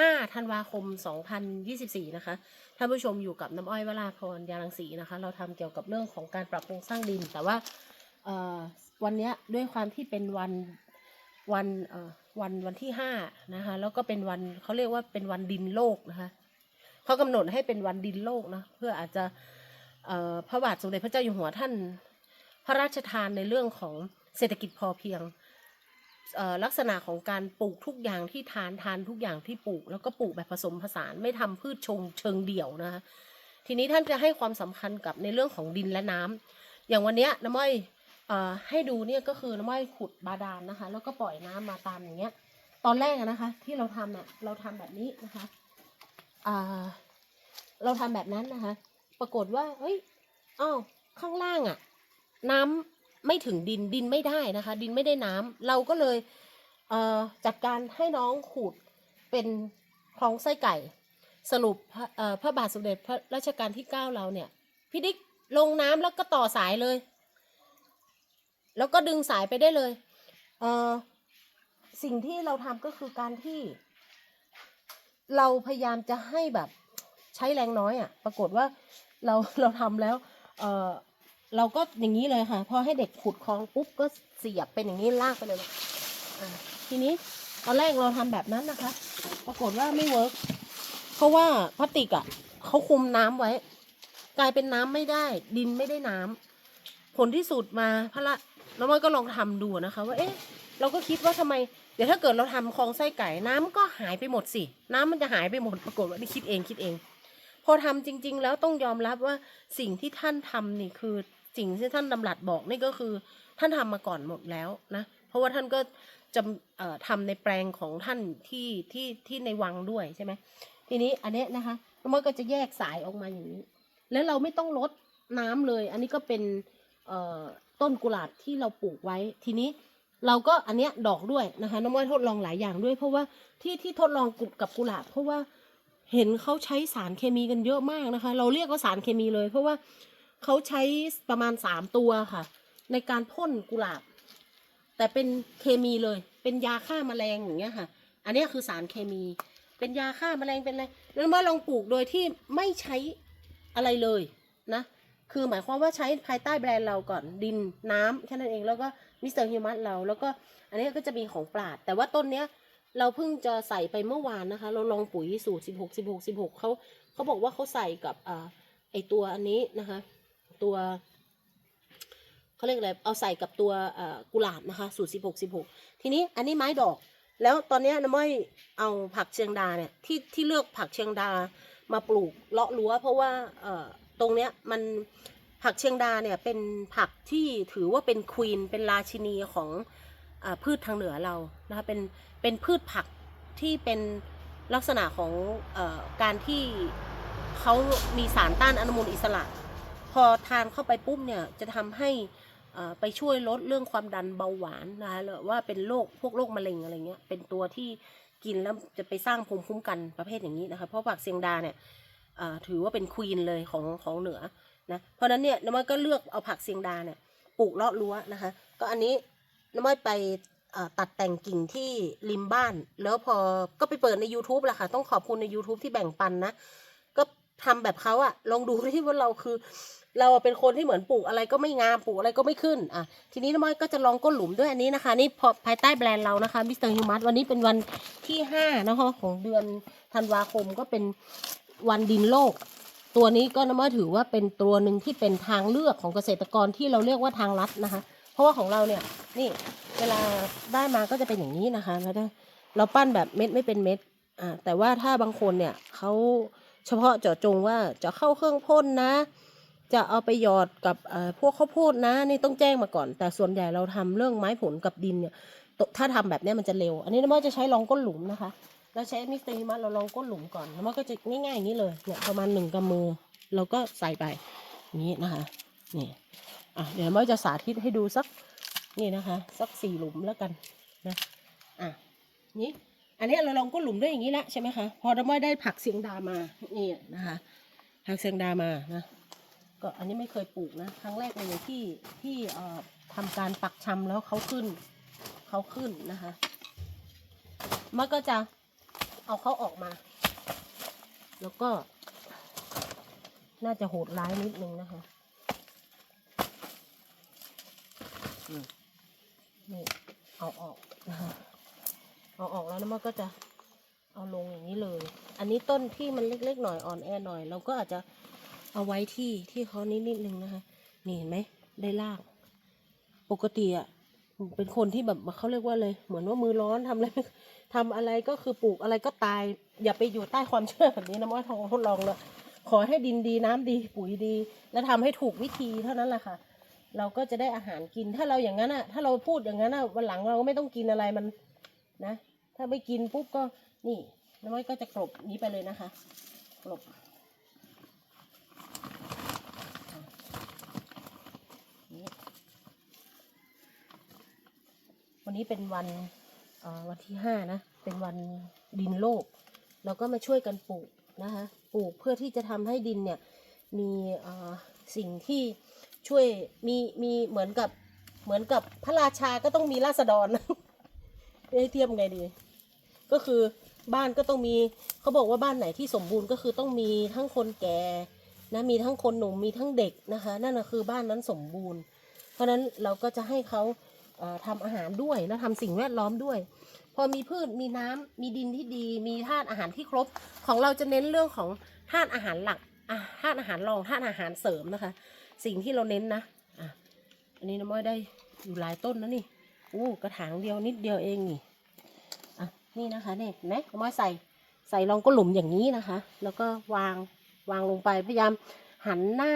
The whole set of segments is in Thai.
5ธันวาคม 2024 นะคะ ท่านผู้ชมอยู่กับน้ำอ้อยวราพรยาลังสีนะคะ เราทำเกี่ยวกับเรื่องของการปรับโครงสร้างดิน แต่ว่าวันนี้ด้วยความที่เป็นวันวันวันวันที่ห้านะคะ แล้วก็เป็นวันเขาเรียกว่าเป็นวันดินโลกนะคะเขากำหนดให้เป็นวันดินโลกนะเพื่ออาจจะพระบาทสมเด็จพระเจ้าอยู่หัวท่าน พระราชทานในเรื่องของเศรษฐกิจพอเพียง ลักษณะของการปลูกทุกอย่างที่ทานทานทุกอย่างที่ปลูก แล้วก็ปลูกแบบผสมผสานไม่ทำพืชชงเชิงเดี่ยวนะคะทีนี้ท่านจะให้ความสำคัญกับในเรื่องของดินและน้ำอย่างวันเนี้ยน้ำอ้อยให้ดูเนี่ยก็คือน้ำอ้อยขุดบาดาลนะคะ แล้วก็ปล่อยน้ำมาตามอย่างเงี้ย ตอนแรกนะคะ ที่เราทำเนี่ยเราทำแบบนี้นะคะเราทำแบบนั้นนะคะ ปรากฏว่าเฮ้ยอ้าวข้างล่างอะน้ำ ไม่ถึงดินดินไม่ได้นะคะ ดินไม่ได้น้ำเราก็เลยเจัดการให้น้องขุดเป็นคลองไส้ไก่ สรุปพระเอ่อพระบาทสมเด็จพระรัชกาลที่เก้าเราเนี่ยพี่ดิ๊กลงน้ำแล้วก็ต่อสายเลย แล้วก็ดึงสายไปได้เลยเสิ่งที่เราทำก็คือการที่ เราพยายามจะให้แบบใช้แรงน้อยอะ่ะ ปรากฏว่าเราเราทำแล้ว เเราก็อย่างนี้เลยค่ะ พอให้เด็กขุดคลองปุ๊บก็เสียบเป็นอย่างนี้ลากไปเลยทีนี้ตอนแรกเราทำแบบนั้นนะคะ ปรากฏว่าไม่เวิร์กเพราะว่าพลาสติกอะ่ะเขาคุมน้ำไว้ กลายเป็นน้ำไม่ได้ ดินไม่ได้น้ำผลที่สุดมาพระละน้องมก็ลองทำดูนะคะ ว่าเอ๊ะเราก็คิดว่าทำไม เดี๋ยวถ้าเกิดเราทำคลองไส้ไก่ น้ำก็หายไปหมดสิ น้ำมันจะหายไปหมดปรากฏว่านี่คิดเองคิดเอง พอทำจริง ๆ แล้วต้องยอมรับว่าสิ่งที่ท่านทำนี่คือ สิ่งที่ท่านดำรัสบอกนี่ก็คือท่านทำมาก่อนหมดแล้วนะเพราะว่าท่านก็จะทำในแปลงของท่านที่ที่ที่ในวังด้วยใช่ไหมทีนี้อันเนี้ยนะคะน้องมอยก็จะแยกสายออกมาอย่างนี้ แล้วเราไม่ต้องลดน้ำเลย อันนี้ก็เป็นต้นกุหลาบที่เราปลูกไว้ ทีนี้เราก็อันเนี้ยดอกด้วยนะคะน้องมอยทดลองหลายอย่างด้วย เพราะว่าที่ที่ทดลองกับกุหลาบเพราะว่าเห็นเขาใช้สารเคมีกันเยอะมากนะคะ เราเรียกว่าสารเคมีเลย เพราะว่า เขาใช้ประมาณสามตัวค่ะ ในการพ่นกุหลาบ แต่เป็นเคมีเลย เป็นยาฆ่าแมลงอย่างเงี้ยค่ะ อันนี้คือสารเคมี เป็นยาฆ่าแมลงเป็นอะไรแล้วเมื่อลองปลูกโดยที่ไม่ใช้อะไรเลยนะ คือหมายความว่าใช้ภายใต้แบรนด์เราก่อนดินน้ำแค่นั้นเองแล้วก็มิสเตอร์ฮิวมัสเราแล้วก็อันนี้ก็จะมีของปราด แต่ว่าต้นเนี้ยเราเพิ่งจะใส่ไปเมื่อวานนะคะ เราลองปุ๋ยสูตร 16 16 16เขาเขาบอกว่าเขาใส่กับอ่าไอตัวอันนี้นะคะ ตัวเขาเรียกอะไรเอาใส่กับตัวกุหลาบนะคะสูตร16 16ทีนี้อันนี้ไม้ดอก แล้วตอนนี้น้ำม้อยเอาผักเชียงดาเนี่ยที่ที่เลือกผักเชียงดามาปลูกเลาะรั้วเพราะว่าตรงเนี้ยมันผักเชียงดาเนี่ยเป็นผักที่ถือว่าเป็นควีนเป็นราชินีของอพืชทางเหนือเรานะคะเป็นเป็นพืชผักที่เป็นลักษณะของอการที่เขามีสารต้านอนุมูลอิสระ พอทานเข้าไปปุ๊บเนี่ยจะทำให้อ่อไปช่วยลดเรื่องความดันเบาหวานนะคะหรือว่าเป็นโรคพวกโรคมะเร็งอะไรเงี้ยเป็นตัวที่กินแล้วจะไปสร้างภูมิคุ้มกันประเภทอย่างนี้นะคะเพราะผักเซียงดาเนี่ยอ่อถือว่าเป็นควีนเลยของของเหนือนะเพราะนั้นเนี่ยน้ำมันก็เลือกเอาผักเซียงดาเนี่ยปลูกเลาะรั้วนะคะ ก็อันนี้น้ำมันไปตัดแต่งกิ่งที่ริมบ้าน แล้วพอก็ไปเปิดใน YouTube แหละค่ะ ต้องขอบคุณใน YouTube ที่แบ่งปันนะ ก็ทำแบบเขาอะลองดูที่ว่าเราคือ เราเป็นคนที่เหมือนปลูกอะไรก็ไม่งามปลูกอะไรก็ไม่ขึ้นอะทีนี้น้ำมันก็จะลองก้นหลุมด้วยอันนี้นะคะ นี่พอภายใต้แบรนด์เรานะคะมิสเตอร์ฮิวมัสวันนี้เป็นวันที่ห้านะคะของเดือนธันวาคมก็เป็นวันดินโลก ตัวนี้ก็น้ำมันถือว่าเป็นตัวหนึ่งที่เป็นทางเลือกของเกษตรกรที่เราเรียกว่าทางลัดนะคะ เพราะว่าของเราเนี่ยนี่เวลาได้มาก็จะเป็นอย่างนี้นะคะแล้วเราปั้นแบบเม็ดไม่เป็นเม็ดอ่าแต่ว่าถ้าบางคนเนี่ยเขาเฉพาะเจาะจงว่าจะเข้าเครื่องพ่นนะ จะเอาไปหยอดกับพวกข้าวโพดนะนี่ต้องแจ้งมาก่อน แต่ส่วนใหญ่เราทำเรื่องไม้ผลกับดินเนี่ยถ้าทำแบบนี้มันจะเร็ว อันนี้น้ำมันจะใช้รองก้นหลุมนะคะเราใช้มิสเตอร์มัสเราลองก้นหลุมก่อนน้ำมันก็จะง่ายๆอย่างนี้เลยเนี่ยประมาณหนึ่งกำมือเราก็ใส่ไปนี้นะคะนี่อะเดี๋ยวน้ำมันจะสาธิตให้ดูสักนี่นะคะ สักสี่หลุมแล้วกันนะอะนี่อันนี้เราลองก้นหลุมด้วยอย่างนี้แล้วใช่ไหมคะพอน้ำมันได้ผักเสียงดามานี่นะคะผักเสียงดามานะ ก็อันนี้ไม่เคยปลูกนะ ครั้งแรกเลยที่ที่เอ่ทำการปักชำแล้วเขาขึ้นเขาขึ้นนะคะ มันก็จะเอาเขาออกมา แล้วก็ น่าจะโหดร้ายนิดนึงนะคะนี่เอาออกนะคะเอาออกแล้วนะมันก็จะเอาลงอย่างนี้เลย อันนี้ต้นที่มันเล็กๆหน่อยอ่อนแอหน่อย เราก็อาจจะ เอาไว้ที่ที่เขานิดนิดนึงนะคะ นี่เห็นไหมได้ลาก ปกติอะเป็นคนที่แบบเขาเรียกว่าเลยเหมือนว่ามือร้อนทำอะไรทำอะไรก็คือปลูกอะไรก็ตาย อย่าไปอยู่ใต้ความเชื่อแบบนี้นะว่าทองทดลองเลยขอให้ดินดีน้ำดีปุ๋ยดี และทำให้ถูกวิธีเท่านั้นแหละค่ะ เราก็จะได้อาหารกินถ้าเราอย่างนั้นอะ ถ้าเราพูดอย่างนั้นอะวันหลังเราก็ไม่ต้องกินอะไรมันนะ ถ้าไม่กินปุ๊บก็นี่น้ำมันก็จะกลบนี้ไปเลยนะคะกลบ วันนี้เป็นวันวันที่ห้านะ เป็นวันดินโลก เราก็มาช่วยกันปลูกนะคะปลูกเพื่อที่จะทำให้ดินเนี่ยมีอ่อสิ่งที่ช่วยมีมีเหมือนกับเหมือนกับพระราชาก็ต้องมีราษฎรให้เทียบไงดี ก็คือบ้านก็ต้องมีเขาบอกว่าบ้านไหนที่สมบูรณ์ก็คือต้องมีทั้งคนแก่นะมีทั้งคนหนุ่มมีทั้งเด็กนะคะ นั่นนะคือบ้านนั้นสมบูรณ์ เพราะนั้นเราก็จะให้เขา ทำอาหารด้วยแล้วทำสิ่งแวดล้อมด้วย พอมีพืชมีน้ำมีดินที่ดี มีธาตุอาหารที่ครบ ของเราจะเน้นเรื่องของธาตุอาหารหลักธาตุอาหารรองธาตุอาหารเสริมนะคะ สิ่งที่เราเน้นนะอะอันนี้น้ำม้อยได้อยู่หลายต้นนะนี่อู้กระถางเดียวนิดเดียวเองนี่อะนี่นะคะเนี่ยเนไหมน้ำม้อยใส่ใส่รองก็หลุมอย่างนี้นะคะ แล้วก็วางวางลงไปพยายามหันหน้า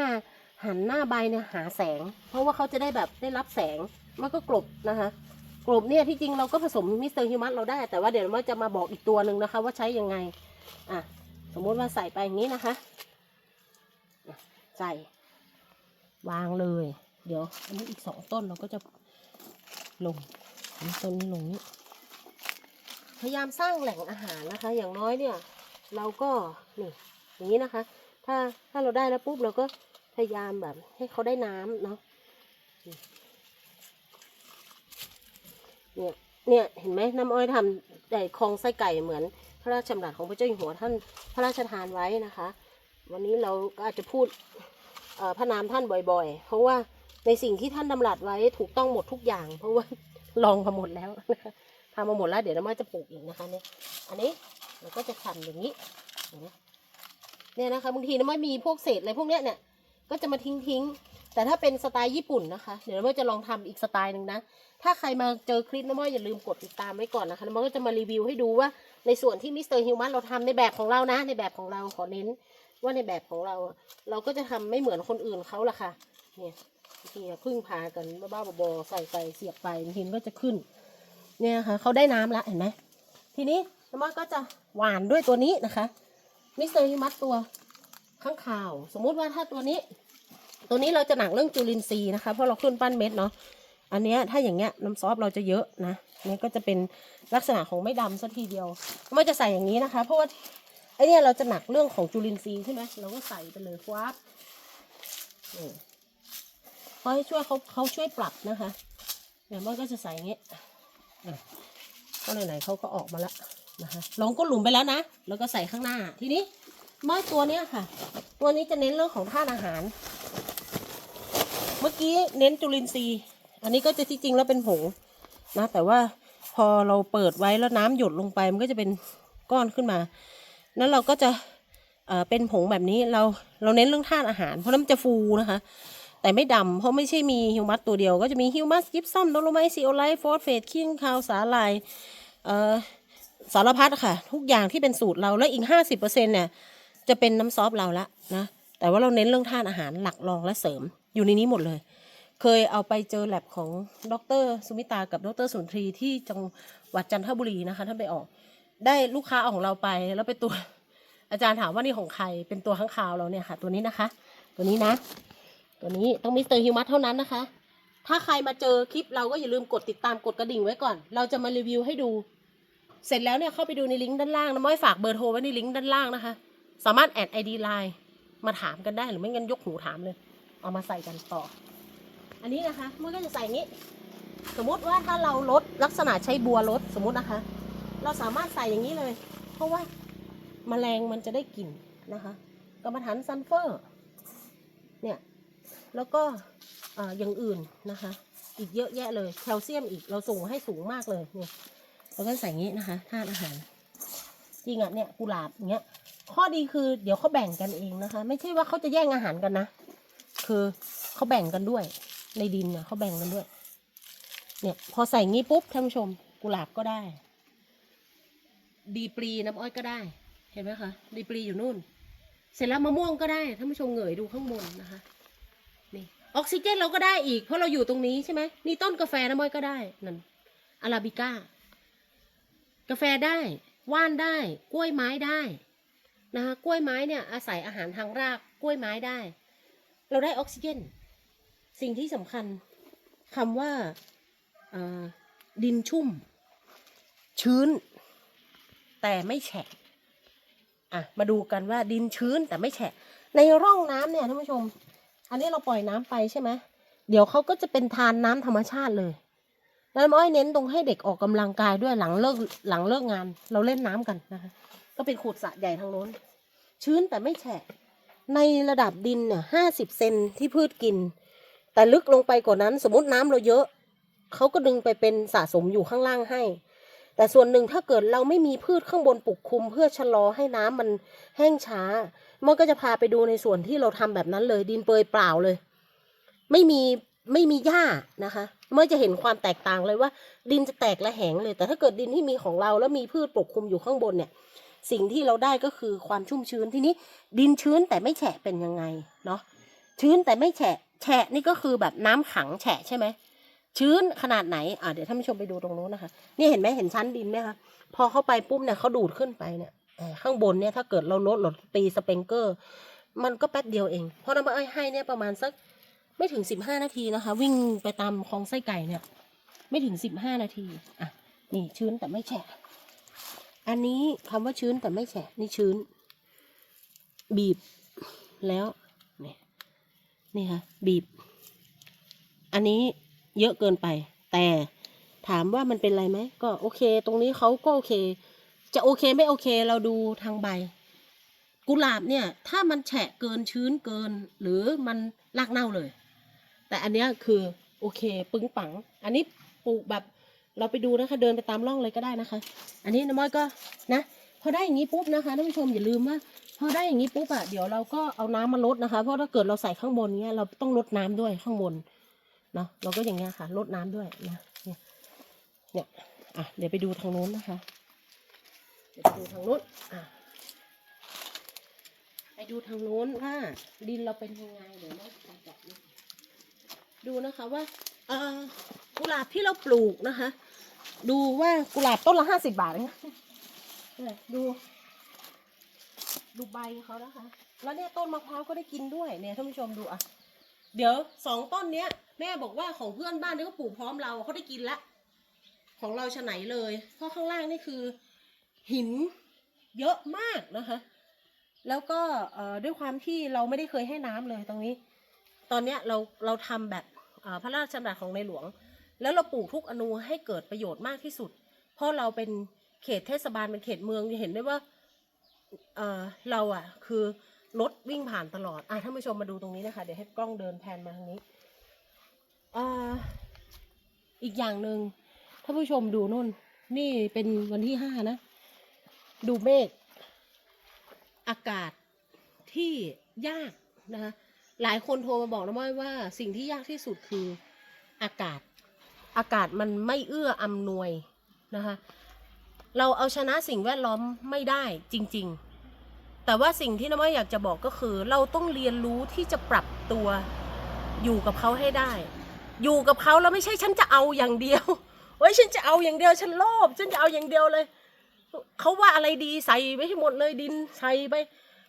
หันหน้าใบเนี่ยหาแสง เพราะว่าเขาจะได้แบบได้รับแสง มันก็กลบนะคะกลบเนี่ยที่จริงเราก็ผสมมิสเตอร์ฮิวมัสเราได้แต่ว่าเดี๋ยวเราจะมาบอกอีกตัวหนึ่งนะคะ ว่าใช้ยังไงอะสมมติว่าใส่ไปอย่างนี้นะคะใส่วางเลย เดี๋ยวอันนี้อีกสองต้นเราก็จะลงต้นนี้ลงนี้พยายามสร้างแหล่งอาหารนะคะ อย่างน้อยเนี่ย เราก็นี่อย่างนี้นะคะ ถ้าถ้าเราได้แล้วปุ๊บเราก็พยายามแบบให้เขาได้น้ำเนาะ เนี่ยเนี่ยเห็นไหมน้ำอ้อยทำแต่คลองไส้ไก่เหมือน พระราชดำรัสของพระเจ้าอยู่หัวท่านพระราชทานไว้นะคะ วันนี้เราก็อาจจะพูดพระนามท่านบ่อยๆ เพราะว่าในสิ่งที่ท่านดำรัสไว้ถูกต้องหมดทุกอย่าง เพราะว่าลองมาหมดแล้วนะคะทำมาหมดแล้วเดี๋ยวน้ำอ้อยจะปลูกอีกนะคะเนี่ยอันนี้เราก็จะทำอย่างนี้เนี่ยนะคะบางทีน้ำอ้อยมีพวกเศษอะไรพวกเนี้ยเนี่ยก็จะมาทิ้งทิ้ง แต่ถ้าเป็นสไตล์ญี่ปุ่นนะคะ เดี๋ยวน้ำอ้อจะลองทำอีกสไตล์หนึ่งนะ ถ้าใครมาเจอคลิปน้ำอ้อยอย่าลืมกดติดตามไว้ก่อนนะคะแล้วมันก็จะมารีวิวให้ดูว่าในส่วนที่มิสเตอร์ฮิวมันเราทำในแบบของเรานะ ในแบบของเราขอเน้นว่าในแบบของเรา เราก็จะทำไม่เหมือนคนอื่นเขาละค่ะ เนี่ยบางทีอะพึ่งพากันบ้าๆบอๆใส่ไปเสียบไปบางทีมันก็จะขึ้น เนี่ยนะคะเขาได้น้ำละเห็นไหมทีนี้น้ำมันก็จะหวานด้วยตัวนี้นะคะมิสเตอร์ฮิวมัสตัวข้างข่าว สมมุติว่าถ้าตัวนี้ ตัวนี้เราจะหนักเรื่องจุลินทรีย์นะคะเพราะเราขึ้นปั้นเม็ดเนาะอันนี้ถ้าอย่างเงี้ยน้ำซอสเราจะเยอะนะเนี่ยก็จะเป็นลักษณะของไม่ดำสัทีเดียวไม่จะใส่อย่างนี้นะคะ เพราะว่าไอเนี้ยเราจะหนักเรื่องของจุลินทรีย์ใช่ไหมเราก็ใส่ไปเลยฟับเพราะให้ช่วยเขาเขาช่วยปรับนะคะเดี๋ยวมันก็จะใส่อย่างเงี้ยอะก็ไหนๆเขาก็ออกมาแล้วนะคะลองก็หลุมไปแล้วนะ แล้วก็ใส่ข้างหน้า ทีนี้มอตัวเนี้ยค่ะ ตัวนี้จะเน้นเรื่องของธาตุอาหาร มื่อกี้เน้นจุลินทรีย์ อันนี้ก็จะที่จริงแล้วเป็นผงนะ แต่ว่าพอเราเปิดไว้แล้วน้ำหยดลงไปมันก็จะเป็นก้อนขึ้นมา นั้นเราก็จะเป็นผงแบบนี้เราเราเน้นเรื่องธาตุอาหาร เพราะนั้นมันจะฟูนะคะ แต่ไม่ดำเพราะไม่ใช่มีฮิวมัสตัวเดียว ก็จะมีฮิวมัสยิปซัมโดโลไมซีโอไลท์ฟอสเฟตขี้งคาวสาลายสารพัดค่ะ ทุกอย่างที่เป็นสูตรเราแล้วอีกห้าสิบเปอร์เซ็นเนี่ยจะเป็นน้ำซอสเราละนะแต่ว่าเราเน้นเรื่องธาตุอาหารหลักรองและเสริม อยู่ในนี้หมดเลย เคยเอาไปเจอแลบของดรสุมิตากับดรสุนทรีที่จังหวัดจันทบุรีนะคะท่านไปออก ได้ลูกค้าเอาของเราไปแล้วไปตัวอาจารย์ถามว่านี่ของใครเป็นตัวข้างคาวเราเนี่ยค่ะ ตัวนี้นะคะ ตัวนี้นะ ตัวนี้ต้องมิสเตอร์ฮิวมัสเท่านั้นนะคะ ถ้าใครมาเจอคลิปเราก็อย่าลืมกดติดตามกดกระดิ่งไว้ก่อน เราจะมารีวิวให้ดู เสร็จแล้วเนี่ยเข้าไปดูในลิงก์ด้านล่างนะม้อยฝากเบอร์โทรไว้ในลิงก์ด้านล่างนะคะ สามารถแอดไอดีไลน์มาถามกันได้หรือไม่งั้นยกหูถามเลย เอามาใส่กันต่อ อันนี้นะคะมันก็จะใส่นี้ สมมุติว่าถ้าเราลดลักษณะใช้บัวลดสมมุตินะคะ เราสามารถใส่อย่างนี้เลย เพราะว่าแมลงมันจะได้กลิ่นนะคะกรรมฐานซัลเฟอร์เนี่ยแล้วก็ออย่างอื่นนะคะ อีกเยอะแยะเลยแคลเซียมอีกเราส่งให้สูงมากเลยเนี่ยเราก็ใส่งี้นะคะธาตุอาหารจริงอะเนี่ยกุหลาบอย่างเงี้ยข้อดีคือเดี๋ยวเขาแบ่งกันเองนะคะ ไม่ใช่ว่าเขาจะแย่งอาหารกันนะ คือเขาแบ่งกันด้วย ในดินเนี่ยเขาแบ่งกันด้วย เนี่ยพอใส่งี้ปุ๊บท่านผู้ชมกุหลาบก็ได้ ดีปรีน้ำอ้อยก็ได้ เห็นไหมคะดีปรีอยู่นู่น เสร็จแล้วมะม่วงก็ได้ท่านผู้ชมเหงยดูข้างบนนะคะนี่ออกซิเจนเราก็ได้อีก เพราะเราอยู่ตรงนี้ใช่ไหมนี่ต้นกาแฟน้ำอ้อยก็ได้นั่นอาราบิก้ากาแฟได้ว่านได้ กล้วยไม้ได้นะคะกล้วยไม้เนี่ยอาศัยอาหารทางรากกล้วยไม้ได้ เราได้ออกซิเจน สิ่งที่สำคัญคำว่าดินชุ่ม ชื้น แต่ไม่แฉะอะมาดูกันว่าดินชื้นแต่ไม่แฉะ ในร่องน้ำเนี่ยท่านผู้ชม อันนี้เราปล่อยน้ำไปใช่ไหมเดี๋ยวเขาก็จะเป็นทานน้ำธรรมชาติเลยแล้วน้ำอ้อยเน้นตรงให้เด็กออกกำลังกายด้วยหลังเลิกหลังเลิกงาน เราเล่นน้ำกันนะคะก็เป็นขูดสระใหญ่ทางโน้น ชื้นแต่ไม่แฉะ ในระดับดินเนี่ยห้าสิบเซนที่พืชกิน แต่ลึกลงไปกว่านั้น สมมติน้ำเราเยอะ เขาก็ดึงไปเป็นสะสมอยู่ข้างล่างให้ แต่ส่วนหนึ่งถ้าเกิดเราไม่มีพืชข้างบนปกคลุม เพื่อชะลอให้น้ำมันแห้งช้า มันก็จะพาไปดูในส่วนที่เราทำแบบนั้นเลย ดินเปลือยเปล่าเลย ไม่มีไม่มีหญ้านะคะ เมื่อจะเห็นความแตกต่างเลยว่า ดินจะแตกและแหงเลย แต่ถ้าเกิดดินที่มีของเราแล้วมีพืชปกคลุมอยู่ข้างบนเนี่ย สิ่งที่เราได้ก็คือความชุ่มชื้นทีนี้ ดินชื้นแต่ไม่แฉะเป็นยังไงเนาะชื้นแต่ไม่แฉะแฉะนี่ก็คือแบบน้ำขังแฉะใช่ไหมชื้นขนาดไหนอ่าเดี๋ยวท่านผู้ชมไปดูตรงนู้นนะคะนี่เห็นไหมเห็นชั้นดินไหมคะพอเข้าไปปุ๊บเนี่ยเขาดูดขึ้นไปเนี่ยข้างบนเนี่ยถ้าเกิดเราลดหลดตีสเปงเกอร์ มันก็แป๊บเดียวเอง เพราะน้ำมันอ้อยให้เนี่ยประมาณสักไม่ถึงสิบห้านาทีนะคะ วิ่งไปตามคลองไส้ไก่เนี่ย ไม่ถึงสิบห้านาทีอะนี่ชื้นแต่ไม่แฉะ อันนี้คำว่าชื้นแต่ไม่แฉะนี่ชื้น บีบแล้วเนี่ยนี่ค่ะบีบ อันนี้เยอะเกินไป แต่ถามว่ามันเป็นไรไหมก็โอเค ตรงนี้เขาก็โอเค จะโอเคไม่โอเคเราดูทางใบ กุหลาบเนี่ย ถ้ามันแฉะเกินชื้นเกิน หรือมันรากเน่าเลย แต่อันเนี้ยคือโอเค ปึ้งปัง อันนี้ปลูกแบบ เราไปดูนะคะ เดินไปตามร่องเลยก็ได้นะคะ อันนี้น้ำม้อยก็นะพอได้อย่างนี้ปุ๊บนะคะท่านผู้ชมอย่าลืมว่าพอได้อย่างนี้ปุ๊บอะเดี๋ยวเราก็เอาน้ำมาลดนะคะ เพราะถ้าเกิดเราใส่ข้างบนเนี้ยเราต้องลดน้ำด้วยข้างบนเนาะเราก็อย่างเงี้ยค่ะลดน้ำด้วยนะเนี่ยเนี่ยอะเดี๋ยวไปดูทางโน้นนะคะเดี๋ยวไปดูทางโน้นอะไปดูทางโน้นว่าดินเราเป็นยังไงเดี๋ยวเราจะจับดูนะคะว่าอ่อกุหลาบที่เราปลูกนะคะ ดูว่ากุหลาบต้นละห้าสิบบาทเองเนี่ยดู ดูใบเขานะคะ แล้วเนี่ยต้นมะพร้าวก็ได้กินด้วยเนี่ยท่านผู้ชมดูอะ เดี๋ยวสองต้นเนี้ย แม่บอกว่าของเพื่อนบ้านที่เขาปลูกพร้อมเราเขาได้กินละ ของเราฉะไหนเลย เพราะข้างล่างนี่คือ หินเยอะมากนะคะ แล้วก็เอ่อด้วยความที่เราไม่ได้เคยให้น้ำเลยตรงนี้ ตอนเนี้ยเราเราทำแบบเอ่อพระราชดำรัสของในหลวง แล้วเราปลูกทุกอนูให้เกิดประโยชน์มากที่สุด เพราะเราเป็นเขตเทศบาลเป็นเขตเมืองจะเห็นได้ว่าเออเราอะคือรถวิ่งผ่านตลอดอะท่านผู้ชมมาดูตรงนี้นะคะ เดี๋ยวให้กล้องเดินแพนมาทางนี้อ่าอีกอย่างหนึ่งท่านผู้ชมดูนู่น นี่เป็นวันที่ห้านะ ดูเมฆอากาศที่ยากนะคะหลายคนโทรมาบอกนะว่าว่าสิ่งที่ยากที่สุดคืออากาศ อากาศมันไม่เอื้ออำนวยนะคะเราเอาชนะสิ่งแวดล้อมไม่ได้จริง ๆ แต่ว่าสิ่งที่น้ำอ้อยอยากจะบอกก็คือ เราต้องเรียนรู้ที่จะปรับตัวอยู่กับเขาให้ได้ อยู่กับเขาแล้วไม่ใช่ฉันจะเอาอย่างเดียวเฮ้ยฉันจะเอาอย่างเดียวฉันโลภฉันจะเอาอย่างเดียวเลยเขาว่าอะไรดีใส่ไปให้หมดเลยดินใส่ไป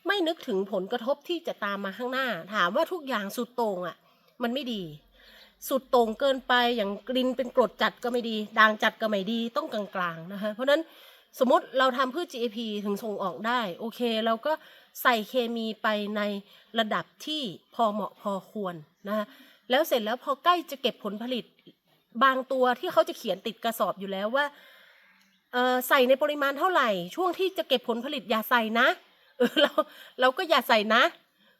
ไม่นึกถึงผลกระทบที่จะตามมาข้างหน้า ถามว่าทุกอย่างสุดโต่งอะ มันไม่ดี สุดโต่งเกินไปอย่างกลินเป็นกรดจัดก็ไม่ดี ด่างจัดก็ไม่ดีต้องกลางๆนะคะเพราะนั้นสมมติเราทำพืช GAP ถึงส่งออกได้โอเคเราก็ใส่เคมีไปในระดับที่พอเหมาะพอควรนะคะแล้วเสร็จแล้วพอใกล้จะเก็บผลผลิตบางตัวที่เขาจะเขียนติดกระสอบอยู่แล้วว่าใส่ในปริมาณเท่าไหร่ ช่วงที่จะเก็บผลผลิตอย่าใส่นะเออเราเราก็อย่าใส่นะ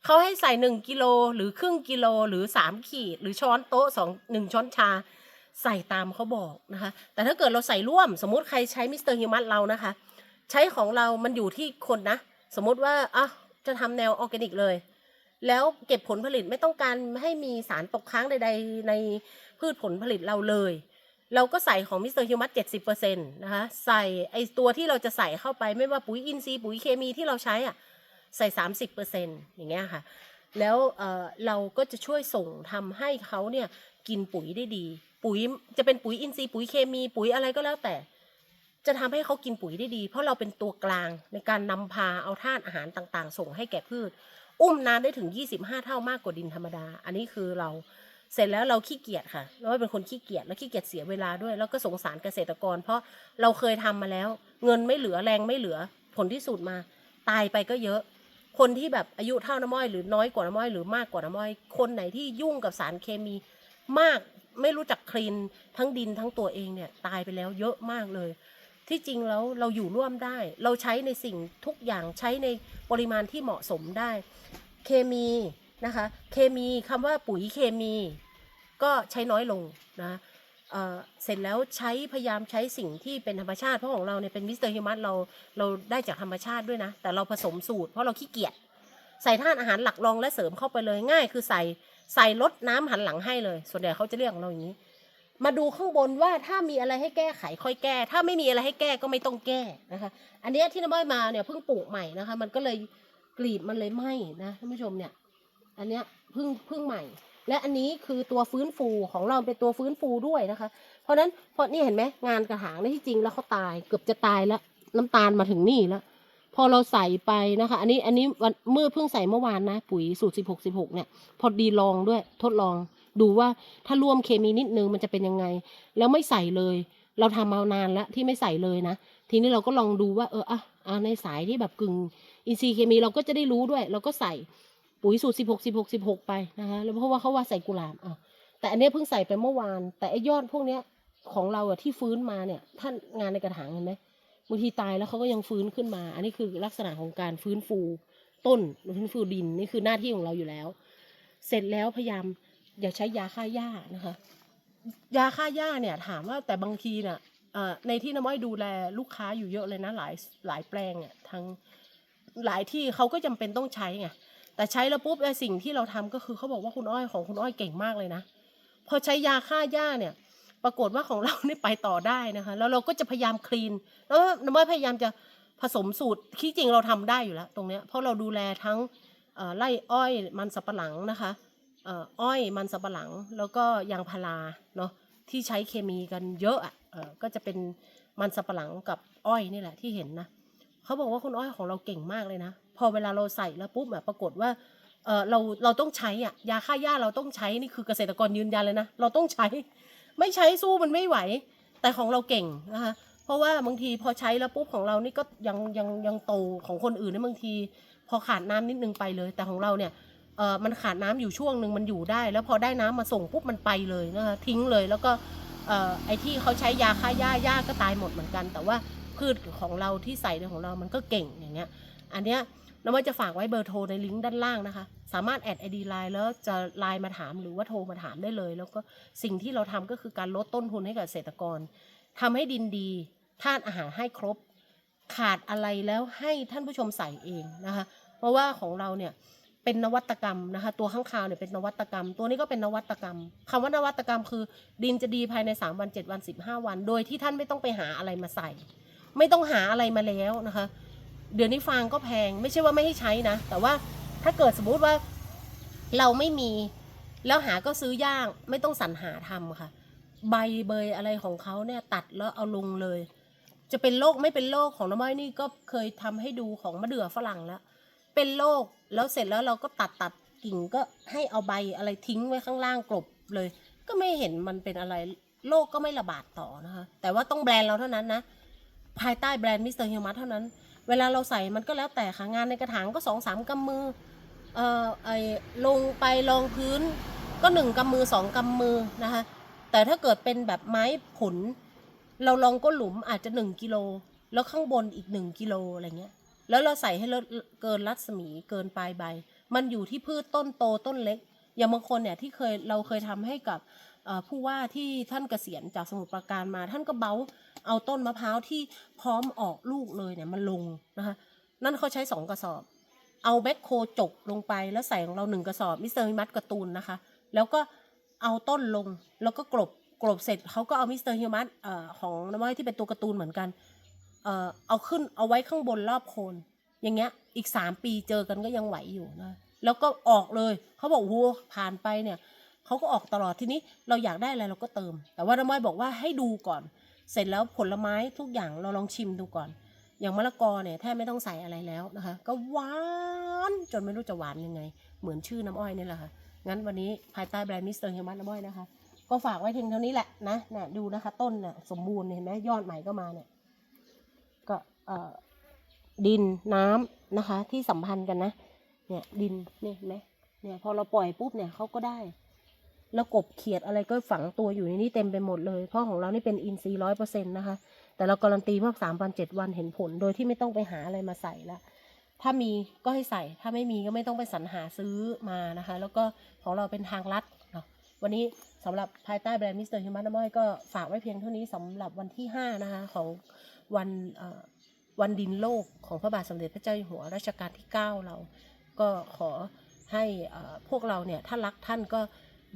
เขาให้ใส่หนึ่งกิโลหรือครึ่งกิโลหรือสามขีด หรือช้อนโต๊ะสองหนึ่งช้อนชาใส่ตามเขาบอกนะคะ แต่ถ้าเกิดเราใส่ร่วม สมมุติใครใช้มิสเตอร์ฮิวมัสเรานะคะ ใช้ของเรามันอยู่ที่คนนะ สมมุติว่าอะจะทำแนวออร์แกนิกเลย แล้วเก็บผลผลิตไม่ต้องการให้มีสารตกค้างใด ๆ ในพืชผลผลิตเราเลย เราก็ใส่ของมิสเตอร์ฮิวมัสเจ็ดสิบเปอร์เซ็นต์นะคะ ใส่ไอตัวที่เราจะใส่เข้าไปไม่ว่าปุ๋ยอินทรีย์ปุ๋ยเคมีที่เราใช้อะ ใส่สามสิบเปอร์เซ็นต์อย่างเงี้ยค่ะ แล้วเเราก็จะช่วยส่งทำให้เขาเนี่ยกินปุ๋ยได้ดี ปุ๋ยจะเป็นปุ๋ยอินทรีย์ปุ๋ยเคมีปุ๋ยอะไรก็แล้วแต่ จะทำให้เขากินปุ๋ยได้ดี เพราะเราเป็นตัวกลางในการนำพาเอาธาตุอาหารต่างๆ ส่งให้แก่พืช อุ้มน้ำได้ถึง 25 เท่ามากกว่าดินธรรมดา อันนี้คือเราเสร็จแล้วเราขี้เกียจค่ะเราเป็นคนขี้เกียจแล้วขี้เกียจเสียเวลาด้วย แล้วก็สงสารเกษตรกร เพราะเราเคยทำมาแล้ว เงินไม่เหลือแรงไม่เหลือผลที่สุดมา ตายไปก็เยอะ คนที่แบบอายุเท่าน้ำอ้อยหรือน้อยกว่าน้ำอ้อยหรือมากกว่าน้ำอ้อย คนไหนที่ยุ่งกับสารเคมีมากไม่รู้จักคลีนทั้งดินทั้งตัวเองเนี่ยตายไปแล้วเยอะมากเลย ที่จริงแล้วเราอยู่ร่วมได้ เราใช้ในสิ่งทุกอย่างใช้ในปริมาณที่เหมาะสมได้ เคมีนะคะ เคมีคำว่าปุ๋ยเคมี ก็ใช้น้อยลงนะ เสร็จแล้วใช้พยายามใช้สิ่งที่เป็นธรรมชาติเพราะของเราเนี่ยเป็นมิสเตอร์ฮิมัสเราเราได้จากธรรมชาติด้วยนะ แต่เราผสมสูตรเพราะเราขี้เกียจใส่ธาตุอาหารหลักรองและเสริมเข้าไปเลยง่าย คือใส่ใส่ลดน้ำหันหลังให้เลย ส่วนใหญ่เขาจะเรียกของเราอย่างนี้ มาดูข้างบนว่าถ้ามีอะไรให้แก้ไขค่อยแก้ ถ้าไม่มีอะไรให้แก้ก็ไม่ต้องแก้นะคะ อันนี้ที่น้ำอ้อยมาเนี่ยเพิ่งปลูกใหม่นะคะ มันก็เลยกลีบมันเลยไหม้นะท่านผู้ชมเนี่ย อันเนี้ยเพิ่งเพิ่งใหม่ และอันนี้คือตัวฟื้นฟูของเราเป็นตัวฟื้นฟูด้วยนะคะ เพราะฉะนั้นพอนี่เห็นไหมงานกระถางในที่จริงแล้วเขาตายเกือบจะตายแล้วน้ำตาลมาถึงนี่แล้วพอเราใส่ไปนะคะ อันนี้อันนี้วันเมื่อเพิ่งใส่เมื่อวานนะ ปุ๋ยสูตรสิบหกสิบหกเนี่ย พอดีลองด้วยทดลองดูว่าถ้ารวมเคมีนิดนึงมันจะเป็นยังไง แล้วไม่ใส่เลย เราทำมานานแล้วที่ไม่ใส่เลยนะ ทีนี้เราก็ลองดูว่าเอออะอะในสายที่แบบกึ่งอินทรีย์เคมีเราก็จะได้รู้ด้วย เราก็ใส่ ปุ๋ยสูตรสิบหกสิบหกสิบหกไปนะคะแล้วเพราะว่าเขาว่าใส่กุหลาบอะแต่อันนี้เพิ่งใส่ไปเมื่อวาน แต่ไอ้ยอดพวกเนี้ยของเราอะที่ฟื้นมาเนี่ยท่านงานในกระถางเห็นไหมบางทีตายแล้วเขาก็ยังฟื้นขึ้นมา อันนี้คือลักษณะของการฟื้นฟูต้นฟื้นฟูดินนี่คือหน้าที่ของเราอยู่แล้ว เสร็จแล้วพยายามอย่าใช้ยาฆ่าหญ้านะคะ ยาฆ่าหญ้าเนี่ยถามว่าแต่บางทีน่ะในที่น้ำอ้อยดูแลลูกค้าอยู่เยอะเลยนะหลายหลายแปลงอะทั้งหลายที่เขาก็จำเป็นต้องใช้ไง แต่ใช้แล้วปุ๊บไอ้สิ่งที่เราทำก็คือเขาบอกว่าคุณอ้อยของคุณอ้อยเก่งมากเลยนะ พอใช้ยาฆ่าหญ้าเนี่ย ปรากฏว่าของเราเนี่ยไปต่อได้นะคะ แล้วเราก็จะพยายามคลีน แล้วน้ำอ้อยพยายามจะผสมสูตรที่จริงเราทำได้อยู่แล้ว ตรงเนี้ยเพราะเราดูแลทั้งไร่อ้อยมันสับปะหลังนะคะอ้อยมันสับปะหลังแล้วก็ยางพาราเนาะที่ใช้เคมีกันเยอะอะก็จะเป็นมันสับปะหลังกับอ้อยนี่แหละที่เห็นนะเขาบอกว่าคุณอ้อยของเราเก่งมากเลยนะ พอเวลาเราใส่แล้วปุ๊บแบบปรากฏว่าเออเราเราต้องใช้อะยาฆ่าหญ้าเราต้องใช้นี่คือเกษตรกรยืนยันเลยนะเราต้องใช้ ไม่ใช้สู้มันไม่ไหว แต่ของเราเก่งนะคะเพราะว่าบางทีพอใช้แล้วปุ๊บของเรานี่ก็ยังยังยังโตของคนอื่นนี่บางที พอขาดน้ำนิดนึงไปเลย แต่ของเราเนี่ยเออมันขาดน้ำอยู่ช่วงหนึ่งมันอยู่ได้ แล้วพอได้น้ำมาส่งปุ๊บมันไปเลยนะคะทิ้งเลยแล้วก็เอ่อไอที่เขาใช้ยาฆ่าหญ้าหญ้าก็ตายหมดเหมือนกัน แต่ว่าพืชของเราที่ใส่ในของเรามันก็เก่งอย่างเงี้ย อันเนี้ย น้องว่าจะฝากไว้เบอร์โทรในลิงก์ด้านล่างนะคะ สามารถแอดไอดีไลน์แล้วจะไลน์มาถามหรือว่าโทรมาถามได้เลย แล้วก็สิ่งที่เราทำก็คือการลดต้นทุนให้กับเกษตรกรทำให้ดินดีธาตุอาหารให้ครบ ขาดอะไรแล้วให้ท่านผู้ชมใส่เองนะคะ เพราะว่าของเราเนี่ยเป็นนวัตกรรมนะคะ ตัวข้างคาวเนี่ยเป็นนวัตกรรม ตัวนี้ก็เป็นนวัตกรรมคำว่านวัตกรรมคือ ดินจะดีภายใน 3 วัน 7 วัน 15 วัน โดยที่ท่านไม่ต้องไปหาอะไรมาใส่ ไม่ต้องหาอะไรมาแล้วนะคะ เดี๋ยวนี้ฟางก็แพงไม่ใช่ว่าไม่ให้ใช้นะ แต่ว่าถ้าเกิดสมมุติว่าเราไม่มี แล้วหาก็ซื้อยากไม่ต้องสรรหาทำค่ะ ใบเบยอะไรของเขาเนี่ยตัดแล้วเอาลงเลย จะเป็นโรคไม่เป็นโรคของน้ำอ้อยนี่ก็เคยทำให้ดูของมะเดื่อฝรั่งแล้ว เป็นโรคแล้วเสร็จแล้วเราก็ตัดตัดกิ่งก็ให้เอาใบอะไรทิ้งไว้ข้างล่างกลบเลย ก็ไม่เห็นมันเป็นอะไรโรคก็ไม่ระบาดต่อนะคะ แต่ว่าต้องแบรนด์เราเท่านั้นนะ ภายใต้แบรนด์มิสเตอร์ฮิวมัสเท่านั้น เวลาเราใส่มันก็แล้วแต่ค่ะ งานในกระถางก็สองสามกำมือ เอ่อไอลงไปรองพื้นก็หนึ่งกำมือสองกำมือนะคะ แต่ถ้าเกิดเป็นแบบไม้ผล เราลองก้นหลุมอาจจะหนึ่งกิโล แล้วข้างบนอีกหนึ่งกิโลอะไรเงี้ย แล้วเราใส่ให้เลอะเกินรัศมีเกินปลายใบ มันอยู่ที่พืชต้นโตต้นเล็ก อย่างบางคนเนี่ยที่เคยเราเคยทำให้กับผู้ว่าที่ท่านเกษียณจากสมุทรปราการมาท่านก็เบ้า เอาต้นมะพร้าวที่พร้อมออกลูกเลยเนี่ยมาลงนะคะ นั่นเขาใช้สองกระสอบ เอาแบคโคจกลงไปแล้วใส่ของเราหนึ่งกระสอบมิสเตอร์ฮิมัสการ์ตูนนะคะ แล้วก็เอาต้นลงแล้วก็กลบกลบเสร็จเขาก็เอามิสเตอร์ฮิมัสเอ่อของน้ำอ้อยที่เป็นตัวการ์ตูนเหมือนกันเออเอาขึ้นเอาไว้ข้างบนรอบโคน อย่างเงี้ยอีกสามปีเจอกันก็ยังไหวอยู่นะแล้วก็ออกเลยเขาบอกโอ้โหผ่านไปเนี่ยเขาก็ออกตลอดทีนี้เราอยากได้อะไรเราก็เติม แต่ว่าน้ำอ้อยบอกว่าให้ดูก่อน เสร็จแล้วผลไม้ทุกอย่างเราลองชิมดูก่อน อย่างมะละกอเนี่ยแทบไม่ต้องใส่อะไรแล้วนะคะ ก็หวานจนไม่รู้จะหวานยังไง เหมือนชื่อน้ำอ้อยนี่แหละค่ะ งั้นวันนี้ภายใต้แบรนด์มิสเตอร์เฮมันน้ำอ้อยนะคะ ก็ฝากไว้เพียงเท่านี้แหละนะนะดูนะคะต้นเนี่ยสมบูรณ์เห็นไหมยอดใหม่ก็มาเนี่ย ก็เอ่อดินน้ำนะคะที่สัมพันธ์กันนะ เนี่ยดินเนี่ยเห็นไหมเนี่ยพอเราปล่อยปุ๊บเนี่ยเขาก็ได้ แล้วกบเขียดอะไรก็ฝังตัวอยู่ในนี้เต็มไปหมดเลยเพราะของเรานี่เป็นอินทรีย์ร้อยเปอร์เซ็นต์นะคะ แต่เราการันตีว่าสามวันเจ็ดวันเห็นผล โดยที่ไม่ต้องไปหาอะไรมาใส่ละถ้ามีก็ให้ใส่ ถ้าไม่มีก็ไม่ต้องไปสรรหาซื้อมานะคะ แล้วก็ของเราเป็นทางลัดเนาะวันนี้สำหรับภายใต้แบรนด์มิสเตอร์ฮิมันน้ำอ้อยก็ฝากไว้เพียงเท่านี้สำหรับวันที่5นะคะของวันวันดินโลกของพระบาทสมเด็จพระเจ้าอยู่หัวรัชกาลที่ 9 เรา ก็ขอให้พวกเราเนี่ยถ้ารักท่านก็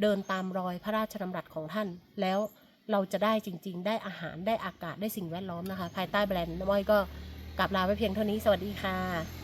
เดินตามรอยพระราชดำรัสของท่าน แล้วเราจะได้จริง ๆ ได้อาหารได้อากาศได้สิ่งแวดล้อมนะคะ ภายใต้แบรนด์น้ำอ้อยก็กลับลาไว้เพียงเท่านี้สวัสดีค่ะ